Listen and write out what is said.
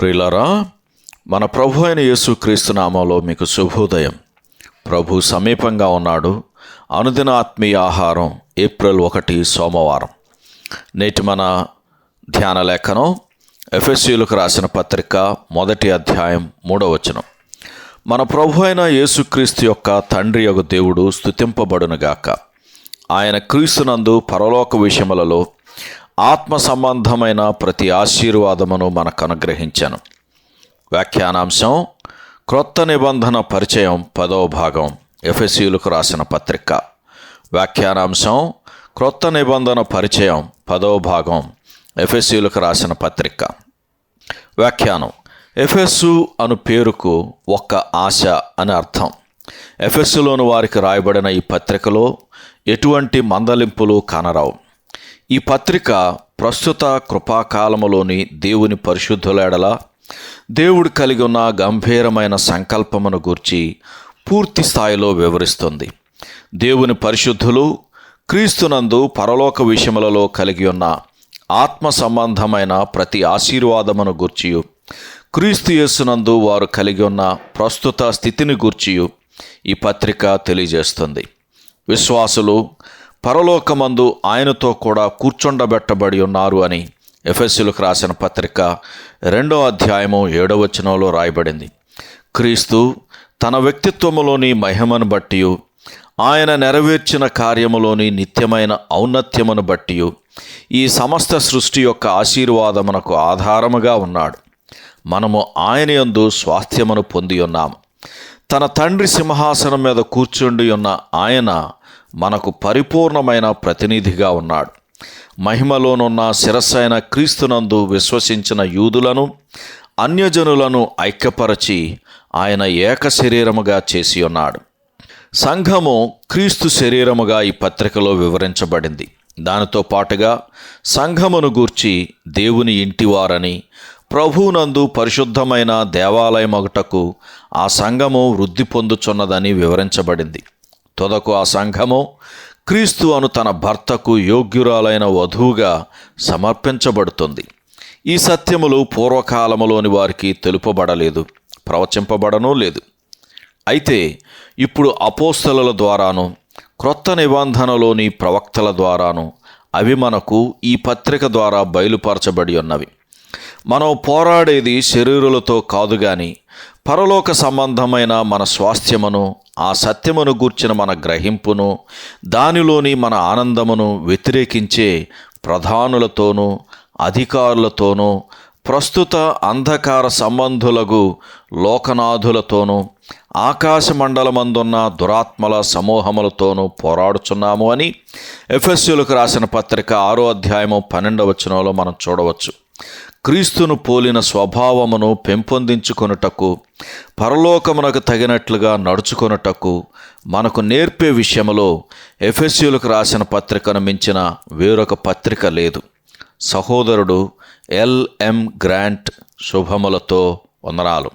ప్రియులరా మన ప్రభు అయిన యేసుక్రీస్తు నామంలో మీకు శుభోదయం. ప్రభు సమీపంగా ఉన్నాడు. అనుదిన ఆత్మీయ ఆహారం ఏప్రిల్ ఒకటి సోమవారం. నేటి మన ధ్యాన లేఖనం ఎఫ్ఎస్యులకు రాసిన పత్రిక మొదటి అధ్యాయం మూడవ వచనం. మన ప్రభు అయిన యేసుక్రీస్తు యొక్క తండ్రి యొక్క దేవుడు స్థుతింపబడునుగాక ఆయన క్రీస్తునందు పరలోక విషయములలో ఆత్మ సంబంధమైన ప్రతి ఆశీర్వాదమును మనకు అనుగ్రహించాను వ్యాఖ్యానాంశం క్రొత్త నిబంధన పరిచయం పదవ భాగం ఎఫ్ఎస్యులకు రాసిన పత్రిక. వ్యాఖ్యానాంశం క్రొత్త నిబంధన పరిచయం పదవ భాగం ఎఫ్ఎస్యులకు రాసిన పత్రిక. వ్యాఖ్యానం ఎఫెస్సు అను పేరుకు ఒక్క ఆశ అని అర్థం. ఎఫెస్సులోని వారికి రాయబడిన ఈ పత్రికలో ఎటువంటి మందలింపులు కానరావు. ఈ పత్రిక ప్రస్తుత కృపాకాలములోని దేవుని పరిశుద్ధులేడల దేవుడు కలిగి ఉన్న గంభీరమైన సంకల్పమును గూర్చి పూర్తి స్థాయిలో వివరిస్తుంది. దేవుని పరిశుద్ధులు క్రీస్తునందు పరలోక విషయములలో కలిగి ఉన్న ఆత్మ సంబంధమైన ప్రతి ఆశీర్వాదమును గూర్చియు క్రీస్తు యేసునందు వారు కలిగి ఉన్న ప్రస్తుత స్థితిని గూర్చియు ఈ పత్రిక తెలియజేస్తుంది. విశ్వాసులు పరలోకమందు ఆయనతో కూడా కూర్చుండబెట్టబడి ఉన్నారు అని ఎఫ్ఎస్సులకు రాసిన పత్రిక రెండో అధ్యాయము ఏడవచనంలో రాయబడింది. క్రీస్తు తన వ్యక్తిత్వములోని మహిమను బట్టి ఆయన నెరవేర్చిన కార్యములోని నిత్యమైన ఔన్నత్యమును బట్టి ఈ సమస్త సృష్టి యొక్క ఆశీర్వాదమునకు ఆధారముగా ఉన్నాడు. మనము ఆయన యందు స్వాస్థ్యమును పొంది ఉన్నాము. తన తండ్రి సింహాసనం మీద కూర్చుండి ఉన్న ఆయన మనకు పరిపూర్ణమైన ప్రతినిధిగా ఉన్నాడు. మహిమలోనున్న శిరస్సైన క్రీస్తునందు విశ్వసించిన యూదులను అన్యజనులను ఐక్యపరచి ఆయన ఏక శరీరముగా చేసి ఉన్నాడు సంఘము క్రీస్తు శరీరముగా ఈ పత్రికలో వివరించబడింది. దానితో పాటుగా సంఘమును గూర్చి దేవుని ఇంటివారని ప్రభువునందు పరిశుద్ధమైన దేవాలయమొకటకు ఆ సంఘము వృద్ధి పొందుచున్నదని వివరించబడింది. తొదకు ఆ సంఘము క్రీస్తు అను తన భర్తకు యోగ్యురాలైన వధువుగా సమర్పించబడుతుంది. ఈ సత్యములు పూర్వకాలములోని వారికి తెలుపబడలేదు ప్రవచింపబడనూ లేదు. అయితే ఇప్పుడు అపోస్తల ద్వారాను క్రొత్త నిబంధనలోని ప్రవక్తల ద్వారాను అవి మనకు ఈ పత్రిక ద్వారా బయలుపరచబడి ఉన్నవి. మనం పోరాడేది శరీరులతో కాదు గాని పరలోక సంబంధమైన మన స్వాస్థ్యమును ఆ సత్యమును గూర్చిన మన గ్రహింపును దానిలోని మన ఆనందమును వ్యతిరేకించే ప్రధానులతోనూ అధికారులతోనూ ప్రస్తుత అంధకార సంబంధులకు లోకనాథులతోనూ ఆకాశమండలమందున్న దురాత్మల సమూహములతోనూ పోరాడుచున్నాము అని ఎఫ్ఎస్యులకు రాసిన పత్రిక ఆరో అధ్యాయము పన్నెండవచనంలో మనం చూడవచ్చు. క్రీస్తును పోలిన స్వభావమును పెంపొందించుకొనుటకు పరలోకమునకు తగినట్లుగా నడుచుకొనుటకు మనకు నేర్పే విషయంలో ఎఫ్ఎస్యులకు రాసిన పత్రికను మించిన వేరొక పత్రిక లేదు. సహోదరుడు ఎల్ఎం గ్రాంట్ శుభములతో వందనాలు.